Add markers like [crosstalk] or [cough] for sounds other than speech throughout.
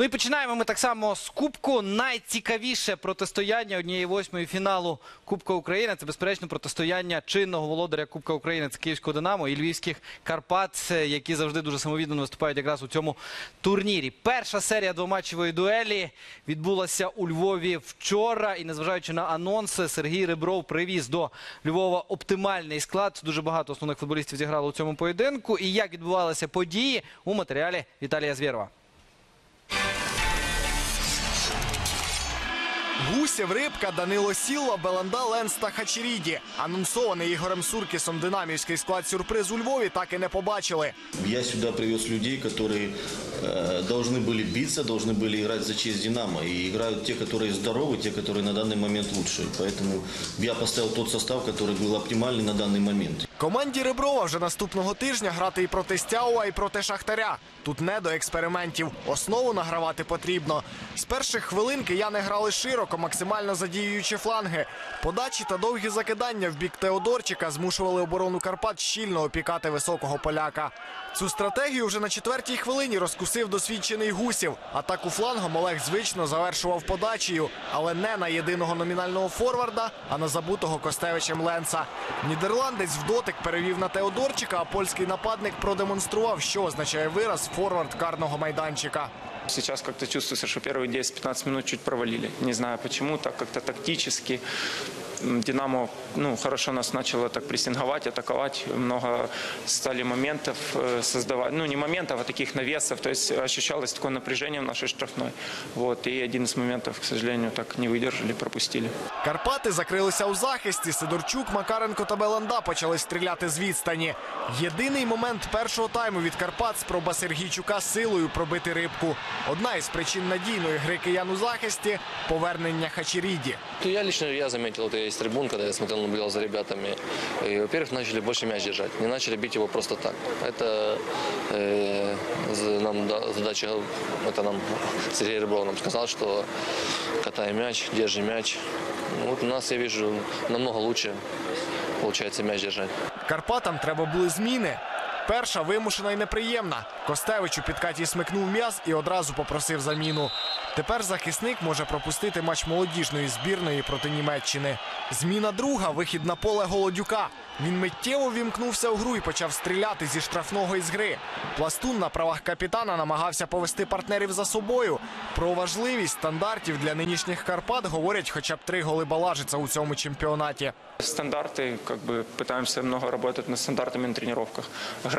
Ну і починаємо ми так само з Кубку. Найцікавіше протистояння однієї восьмої фіналу Кубка України. Це безперечно протистояння чинного володаря Кубка України. Це Київського Динамо і Львівських Карпат, е, які завжди дуже самовіддано виступають якраз у цьому турнірі. Перша серія двоматчевої дуелі відбулася у Львові вчора. І незважаючи на анонси, Сергій Ребров привіз до Львова оптимальний склад. Дуже багато основних футболістів зіграло у цьому поєдинку. І як відбувалися події у матеріалі Віталія Звєрова. Гусєв, Рибка, Данило Сілва, Беланда, Ленс та Хачеріді. Анонсований Ігорем Суркісом динамівський склад сюрприз у Львові так і не побачили. Я сюда привез людей, которые э, должны были биться, должны были играть за честь «Динамо». И играют те, которые здоровы, те, которые на данный момент лучшие. Поэтому я поставил тот состав, который был оптимальный на данный момент. Команді Реброва вже наступного тижня грати і проти Стяува, і проти Шахтаря. Тут не до експериментів. Основу награвати потрібно. З перших хвилин кияни грали широко, максимально задіюючи фланги. Подачі та довгі закидання в бік Теодорчика змушували оборону Карпат щільно опікати високого поляка. Цю стратегію вже на четвертій хвилині розкусив досвідчений гусів. Атаку флангом Олег звично завершував подачею, але не на єдиного номінального форварда, а на забутого Костевичем Ленса. Нідерландець в дотик перевів на Теодорчика, а польський нападник продемонстрував, що означає вираз форвард карного майданчика. Сейчас как-то чувствуется, что первые 10-15 минут чуть провалили. Не знаю почему, так как-то тактически. М, Динамо ну, хорошо нас начало так прессинговать, атаковать. Много стали моментов э, создавать. Ну, не моментов, а таких навесов. То есть ощущалось такое напряжение в нашей штрафной. Вот. И один из моментов, к сожалению, так не выдержали, пропустили. Карпати закрилися у захисті. Сидорчук, Макаренко та Беланда почали стріляти з відстані. Єдиний момент першого тайму від Карпат спроба Сергійчука силою пробити рибку. Одна із причин надійної гри киян у захисті повернення Хачеріді. Ну, Я лично я заметил это из трибун, когда я смотрел, наблюдал за ребятами. И, во-первых, начали больше мяч держать. Не начали бить его просто так. Это э, за- нам да- задача, это нам Сергей Рыбров нам сказал, что катаем мяч, держим мяч. Ну, Вот у нас, я вижу, намного лучше получается мяч держать. Карпатам треба були зміни. Перша вимушена і неприємна. Костевич у підкаті смикнув м'яз і одразу попросив заміну. Тепер захисник може пропустити матч молодіжної збірної проти Німеччини. Зміна друга вихід на поле Голодюка. Він миттєво вімкнувся в гру і почав стріляти зі штрафного із гри. Пластун на правах капітана намагався повести партнерів за собою. Про важливість стандартів для нинішніх Карпат говорять хоча б три голи Балажиця у цьому чемпіонаті. Стандарты, как бы пытаемся много работать над стандартами на тренировках.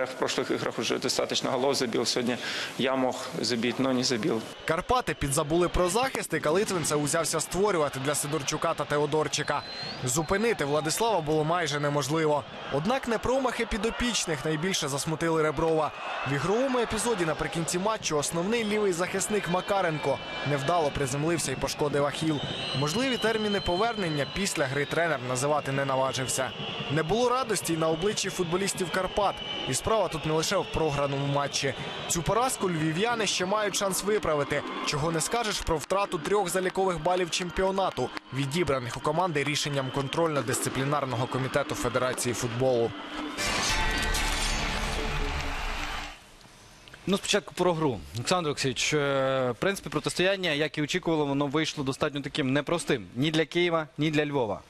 Грех в прошлых играх уже достаточно голов забил. Сегодня я мог забить, но не забил. Карпати підзабули про захист, і Калитвинцев узявся створювати для Сидорчука та Теодорчика. Зупинити Владислава було майже неможливо. Однак не промахи підопічних найбільше засмутили Реброва. В ігровому епізоді наприкінці матчу основний лівий захисник Макаренко невдало приземлився і пошкодив ахіл. Можливі терміни повернення після гри тренер називати не наважився. Не було радості й на обличчі футболістів Карпат. І справа тут не лише в програному матчі. Цю поразку львів'яни ще мають шанс виправити. Чого не скажеш про втрату трьох залікових балів чемпіонату, відібраних у команди рішенням контрольно-дисциплінарного комітету Федерації футболу. Ну, спочатку про гру. Олександр Олексійович, е, в принципі, протистояння, як і очікувало, воно вийшло достатньо таким непростим. Ні для Києва, ні для Львова.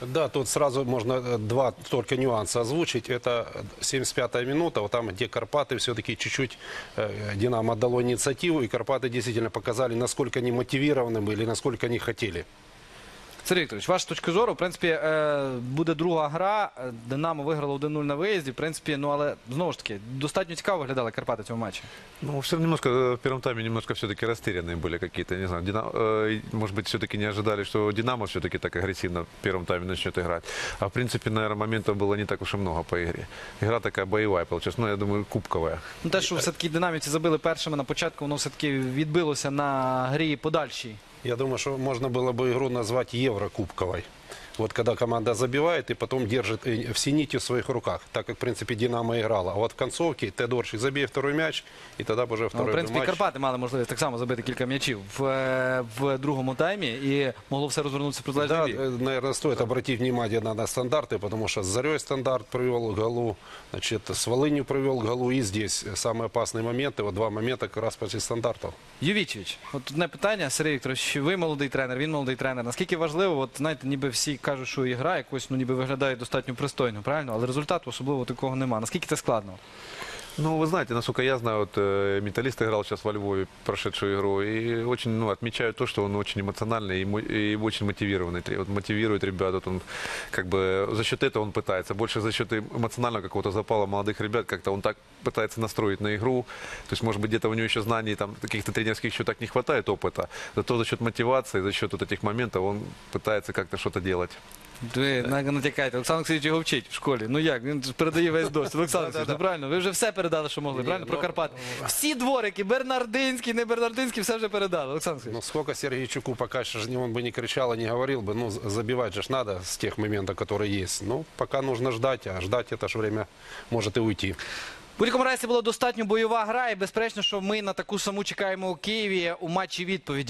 Да, тут сразу можно э, два только нюанса озвучить. Это 75-я минута, вот там, где Карпаты все-таки чуть-чуть э, Динамо дало инициативу, и Карпаты действительно показали, насколько они мотивированы были, насколько они хотели. Сергій Вікторович, ваша точка зору, в принципі, е, буде друга гра. Е, Динамо виграло 1-0 на виїзді. В принципі, ну але знову ж таки, достатньо цікаво виглядали Карпати в цьому матчі. Ну, все немножко, э, в первом тайме немножко все-таки растерянные были какие-то, не знаю, Динамо, э, может быть, все-таки не ожидали, что Динамо все-таки так агрессивно в первом тайме начнет играть. А в принципе, наверное, моментов было не так уж и много по игре. Игра такая боевая получилась, ну, я думаю, кубковая. Ну, те, що все-таки динамівці забили першими на початку, воно все-таки відбилося на грі подальшій. Я думаю, что можно было бы игру назвать Еврокубковой. Вот когда команда забивает и потом держит э, все нити в своих руках, так как, в принципе, Динамо играла. А вот в концовке Тедорчик забей второй мяч, и тогда бы уже Ну, второй в бы принципі, матч. Карпати мали можливість так само забити кілька м'ячів в, е, в другому таймі і могло все розвернутися в протилежний Да, бік. э, наверное, стоит обратить внимание на, на стандарты, потому что с Зарей стандарт привел к голу, значит, с Волынью привел к голу, и здесь самые опасные моменты, вот два момента как раз после стандартов. Ювічевич, от одне питання, Сергій Вікторович, ви молодий тренер, він молодий тренер. Наскільки важливо, от знаєте, ніби всі кажуть, що ігра якось ну ніби виглядає достатньо пристойно, правильно? Але результату особливо такого нема. Наскільки це складно? Ну, вы знаете, насколько я знаю, вот э, металлист играл сейчас во Львове прошедшую игру, и очень, ну, отмечают то, что он очень эмоциональный и, и очень мотивированный. Вот мотивирует ребят, вот он как бы за счет этого он пытается, больше за счет эмоционального какого-то запала молодых ребят, как-то он так пытается настроить на игру. То есть, может быть, где-то у него еще знаний, там, каких-то тренерских еще так не хватает опыта. Зато за счет мотивации, за счет вот этих моментов он пытается как-то что-то делать. Ви на- натякаєте, Олександр Олексійович його вчить в школі. Ну як? Він ж передає весь досвід. [laughs] Олександр Олексійович, ну правильно, ви вже все передали, що могли, правильно? Про Карпат. Всі дворики, Бернардинський, не Бернардинський, все вже передали. Олександр Ну, Олексійович. сколько Сергейчуку пока что ж не- он бы не кричал и не говорил бы, ну, з- забивать же ж надо с тех моментов, которые есть. Ну, пока нужно ждать, а ждать это же время может и уйти. В будь-якому разі була достатньо бойова гра, і безперечно, що ми на таку саму чекаємо у Києві у матчі відповіді.